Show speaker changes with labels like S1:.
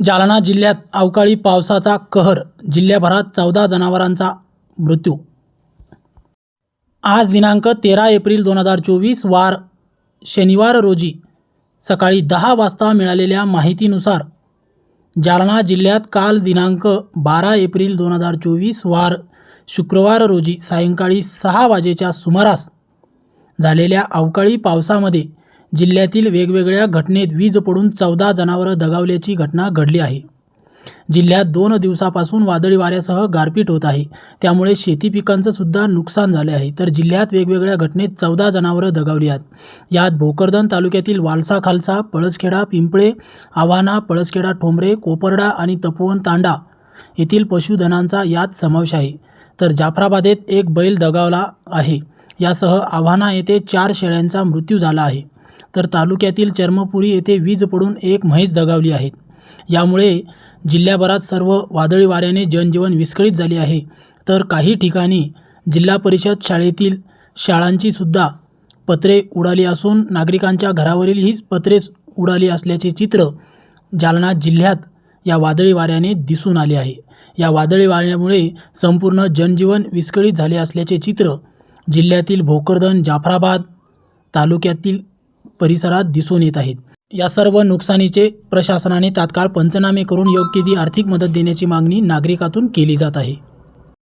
S1: जालना जिल्ह्यात अवकाळी पावसाचा कहर जिल्ह्याभरात चौदा जनावरांचा मृत्यू. आज दिनांक तेरा एप्रिल दोन हजार चोवीस वार शनिवार रोजी सकाळी दहा वाजता मिळालेल्या माहितीनुसार जालना जिल्ह्यात काल दिनांक बारा एप्रिल दोन हजार चोवीस वार शुक्रवार रोजी सायंकाळी सहा वाजेच्या सुमारास झालेल्या अवकाळी पावसामध्ये जिल्ह्यातील वेगवेगळ्या घटनेत वीज पडून चौदा जनावरं दगावल्याची घटना घडली आहे. जिल्ह्यात दोन दिवसापासून वादळी वाऱ्यासह गारपीट होत आहे. त्यामुळे शेती पिकांचं सुद्धा नुकसान झाले आहे. तर जिल्ह्यात वेगवेगळ्या घटनेत चौदा जनावरं दगावली आहेत. यात भोकरदन तालुक्यातील वालसा खालसा पळसखेडा पिंपळे आव्हाना पळसखेडा ठोंबरे कोपरडा आणि तपोवन तांडा येथील पशुधनांचा यात समावेश आहे. तर जाफराबादेत एक बैल दगावला आहे. यासह आव्हाना येथे चार शेळ्यांचा मृत्यू झाला आहे. तर तालुक्यातील चर्मपुरी येथे वीज पडून एक म्हैस दगावली आहे. यामुळे जिल्ह्याभरात सर्व वादळी वाऱ्याने जनजीवन विस्कळीत झाले आहे. तर काही ठिकाणी जिल्हा परिषद शाळेतील शाळांची सुद्धा पत्रे उडाली असून नागरिकांच्या घरावरील हीच पत्रे उडाली असल्याचे चित्र जालना जिल्ह्यात या वादळी वाऱ्याने दिसून आले आहे. या वादळी वाऱ्यामुळे संपूर्ण जनजीवन विस्कळीत झाले असल्याचे चित्र जिल्ह्यातील भोकरदन जाफराबाद तालुक्यातील परिसरात दिसून येत आहेत. या सर्व नुकसानीचे प्रशासनाने तात्काळ पंचनामे करून योग्य ती आर्थिक मदत देण्याची मागणी नागरिकातून केली जात आहे.